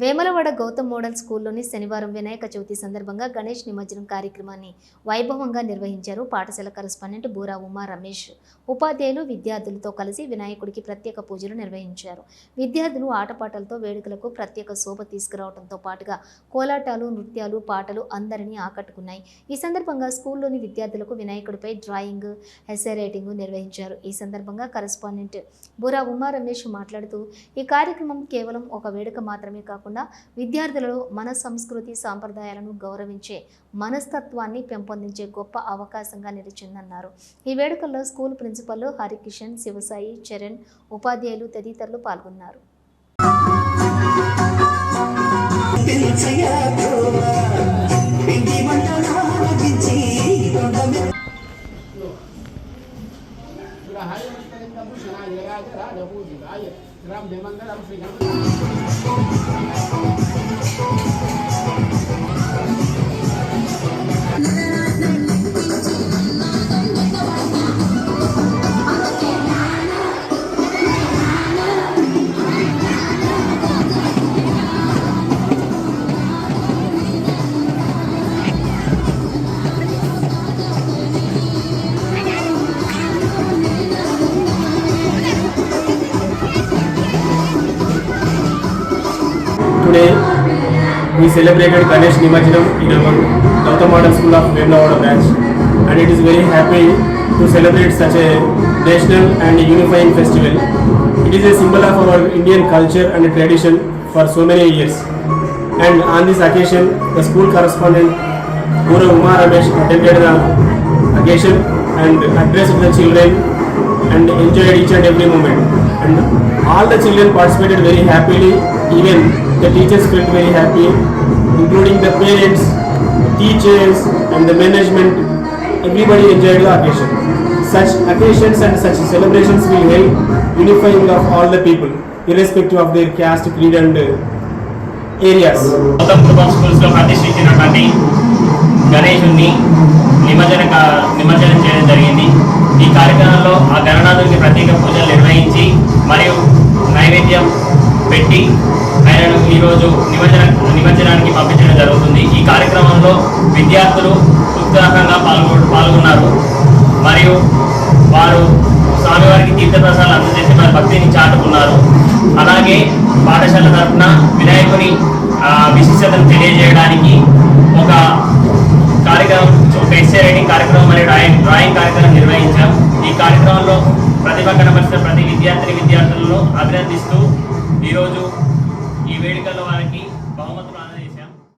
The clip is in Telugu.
వేమలవాడ గౌతమ్ మోడల్ స్కూల్లోని శనివారం వినాయక చవితి సందర్భంగా గణేష్ నిమజ్జనం కార్యక్రమాన్ని వైభవంగా నిర్వహించారు పాఠశాల కరస్పాండెంట్ బూరా ఉమా రమేష్. ఉపాధ్యాయులు విద్యార్థులతో కలిసి వినాయకుడికి ప్రత్యేక పూజలు నిర్వహించారు. విద్యార్థులు ఆటపాటలతో వేడుకలకు ప్రత్యేక శోభ తీసుకురావడంతో పాటుగా కోలాటాలు నృత్యాలు పాటలు అందరినీ ఆకట్టుకున్నాయి. ఈ సందర్భంగా స్కూల్లోని విద్యార్థులకు వినాయకుడిపై డ్రాయింగ్ ఎస్ఏ రైటింగ్ నిర్వహించారు. ఈ సందర్భంగా కరస్పాండెంట్ బూరా ఉమా రమేష్ మాట్లాడుతూ ఈ కార్యక్రమం కేవలం ఒక వేడుక మాత్రమే కాకుండా విద్యార్థులలో మన సంస్కృతి సాంప్రదాయాలను గౌరవించే మనస్తత్వాన్ని పెంపొందించే గొప్ప అవకాశంగా నిలిచిందన్నారు. ఈ వేడుకల్లో స్కూల్ ప్రిన్సిపల్ హరికిషన్ శివసాయి చరణ్ ఉపాధ్యాయులు తదితరులు పాల్గొన్నారు. Yahudim, Grande Mandala Africana. Today, we celebrated Ganesh nimajanam in our Gautam Model School of Vemlawada branch, and it is very happy to celebrate such a national and unifying festival. It is a symbol of our Indian culture and tradition for so many years. And on this occasion, the school correspondent Guru Uma Ramesh attended the occasion and addressed the children and enjoyed each and every moment. And all the children participated very happily, even the teachers felt very happy, including the parents, teachers, and the management. Everybody enjoyed the occasion. Such occasions and such celebrations will help unifying of all the people, irrespective of their caste, creed, and uh, areas. Gautam ప్రతిష్ఠించినటువంటి గణేశుణ్ణి నిమజ్జన నిమజ్జనం చేయడం జరిగింది ఈ కార్యక్రమంలో ఆ గణనాథునికి ప్రత్యేక పూజలు నిర్వహించి మరియు నైవేద్యం పెట్టి ఆయనను ఈరోజు నిమజ్జన నిమజ్జనానికి పంపించడం జరుగుతుంది. ఈ కార్యక్రమంలో విద్యార్థులు ఉత్సాహంగా పాల్గొ పాల్గొన్నారు. మరియు వారు స్వామివారికి తీర్థప్రసాదాలు అందజేసి వారి భక్తిని చాటుకున్నారు. అలాగే పాఠశాల తరఫున వినాయకుని విశిష్టతను తెలియజేయడానికి ఒక కార్యక్రమం ఒక ఎస్ఏ రైటింగ్ కార్యక్రమం మరియు డ్రాయింగ్ డ్రాయింగ్ కార్యక్రమం నిర్వహించాం. ఈ కార్యక్రమంలో ప్రతిభ కనపరిచిన ప్రతి విద్యార్థిని విద్యార్థులను అభినందిస్తూ ఈరోజు ఈ వేడుకల్లో వారికి